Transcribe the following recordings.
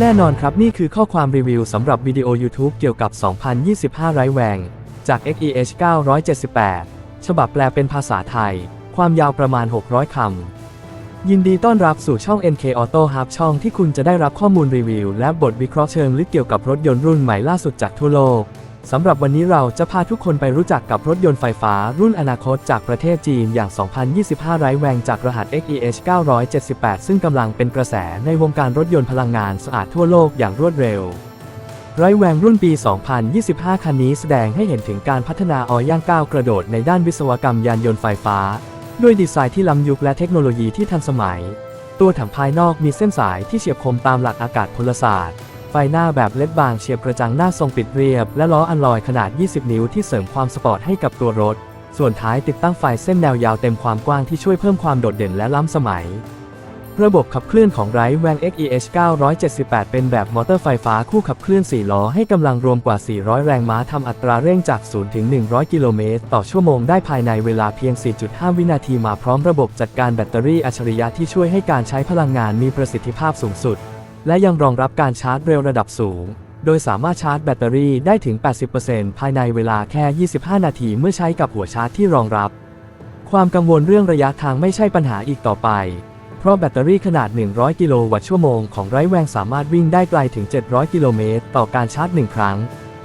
แน่นอนครับนี่คือข้อความรีวิวสำหรับวิดีโอ YouTube เกี่ยวกับ 2025 ไร้แหวง จาก XEH 978 ฉบับแปลเป็นภาษาไทย ความยาวประมาณ 600 คำ ยินดีต้อนรับสู่ช่อง NK Auto Hub ช่องที่คุณจะได้รับข้อมูลรีวิว และบทวิเคราะห์เชิงลึกเกี่ยวกับรถยนต์รุ่นใหม่ล่าสุดจากทั่วโลก สำหรับวันนี้เราจะพาทุกคนไปรู้จักกับรถยนต์ไฟฟ้ารุ่นอนาคตจากประเทศจีนอย่าง 2025 ไร้แวงจากรหัส XEH 978 ซึ่งกำลังเป็นกระแสในวงการรถยนต์พลังงานสะอาดทั่วโลกอย่างรวดเร็ว ไร้แวงรุ่นปี 2025 คันนี้แสดงให้เห็นถึงการพัฒนาอย่างก้าวกระโดดในด้านวิศวกรรมยานยนต์ไฟฟ้า ด้วยดีไซน์ที่ล้ำยุคและเทคโนโลยีที่ทันสมัย ตัวถังภายนอกมีเส้นสายที่เฉียบคมตามหลักอากาศพลศาสตร์ ไฟหน้าแบบเล็ดบางเฉียบกระจังหน้าทรงปิดเรียบ และล้ออัลลอยขนาด 20 นิ้วที่เสริมความสปอร์ตให้กับตัวรถ ส่วนท้ายติดตั้งไฟเส้นแนวยาวเต็มความกว้างที่ช่วยเพิ่มความโดดเด่นและล้ำสมัย ระบบขับเคลื่อนของไรแวง XEH 978 เป็นแบบมอเตอร์ไฟฟ้าคู่ขับเคลื่อน 4 ล้อให้กำลังรวมกว่า 400 แรงม้าทำอัตราเร่งจาก 0 ถึง 100 กิโลเมตรต่อชั่วโมงได้ภายในเวลาเพียง 4.5 วินาทีมาพร้อมระบบจัดการแบตเตอรี่อัจฉริยะที่ช่วยให้การใช้พลังงานมีประสิทธิภาพสูงสุด และยังรองรับการชาร์จเร็วระดับสูง โดยสามารถชาร์จแบตเตอรี่ได้ถึง 80%ภายในเวลาแค่ 25 นาทีเมื่อใช้กับหัวชาร์จที่รองรับ ความกังวลเรื่องระยะทางไม่ใช่ปัญหาอีกต่อไป เพราะแบตเตอรี่ขนาด 100 กิโลวัตต์ชั่วโมงของไร้แวงสามารถวิ่งได้ไกลถึง 700 กิโลเมตรต่อการชาร์จ 1 ครั้ง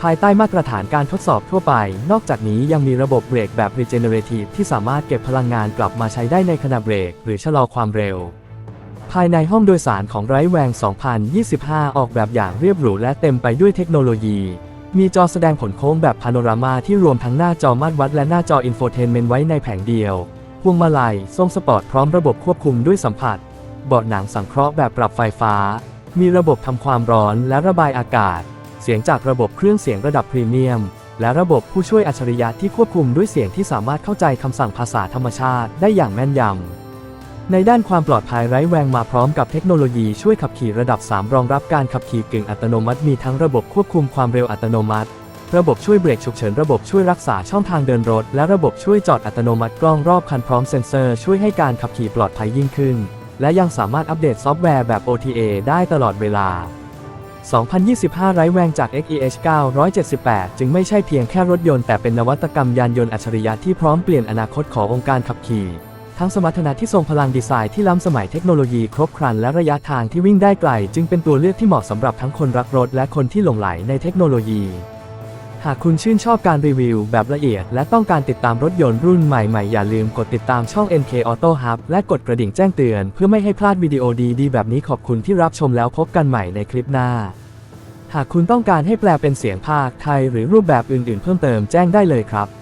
ภายใต้มาตรฐานการทดสอบทั่วไป นอกจากนี้ยังมีระบบเบรกแบบ regenerative ที่สามารถเก็บพลังงานกลับมาใช้ได้ในขณะเบรก หรือชะลอความเร็ว ภายในห้องโดยสารของไรแวง 2025 ออกแบบอย่างเรียบหรูและเต็มไปด้วยเทคโนโลยี มีจอแสดงผลโค้งแบบพาโนรามาที่รวมทั้งหน้าจอมาตรวัดและหน้าจออินโฟเทนเมนต์ไว้ในแผงเดียว พวงมาลัยทรงสปอร์ตพร้อมระบบควบคุมด้วยสัมผัส เบาะหนังสังเคราะห์แบบปรับไฟฟ้า มีระบบทำความร้อนและระบายอากาศ เสียงจากระบบเครื่องเสียงระดับพรีเมียม และระบบผู้ช่วยอัจฉริยะที่ควบคุมด้วยเสียงที่สามารถเข้าใจคำสั่งภาษาธรรมชาติได้อย่างแม่นยำ ในด้านความปลอดภัยไร้แวงมาพร้อมกับเทคโนโลยีช่วยขับขี่ระดับ 3 รองรับการขับขี่กึ่งอัตโนมัติมีทั้งระบบควบคุมความเร็วอัตโนมัติ ระบบช่วยเบรกฉุกเฉินระบบช่วยรักษาช่องทางเดินรถ และระบบช่วยจอดอัตโนมัติกล้องรอบคันพร้อมเซ็นเซอร์ช่วยให้การขับขี่ปลอดภัยยิ่งขึ้น และยังสามารถอัปเดตซอฟต์แวร์แบบ OTA ได้ตลอดเวลา 2025 ไร้แวงจาก XEH 978 จึงไม่ใช่เพียงแค่รถยนต์แต่เป็นนวัตกรรมยานยนต์อัจฉริยะที่พร้อมเปลี่ยนอนาคตขององค์การขับขี่ ทั้งสมรรถนะที่ทรงพลังดีไซน์ที่ล้ำสมัยเทคโนโลยีครบครันและระยะทางที่วิ่งได้ไกล จึงเป็นตัวเลือกที่เหมาะสำหรับทั้งคนรักรถและคนที่หลงไหลในเทคโนโลยี หากคุณชื่นชอบการรีวิวแบบละเอียด และต้องการติดตามรถยนต์รุ่นใหม่ๆ อย่าลืมกดติดตามช่อง NK Auto Hub และกดกระดิ่งแจ้งเตือน เพื่อไม่ให้พลาดวิดีโอดีๆแบบนี้ขอบคุณที่รับชมแล้วพบกันใหม่ในคลิปหน้า หากคุณต้องการให้แปลเป็นเสียงภาคไทยหรือรูปแบบอื่น ๆ เพิ่มเติมแจ้งได้เลยครับ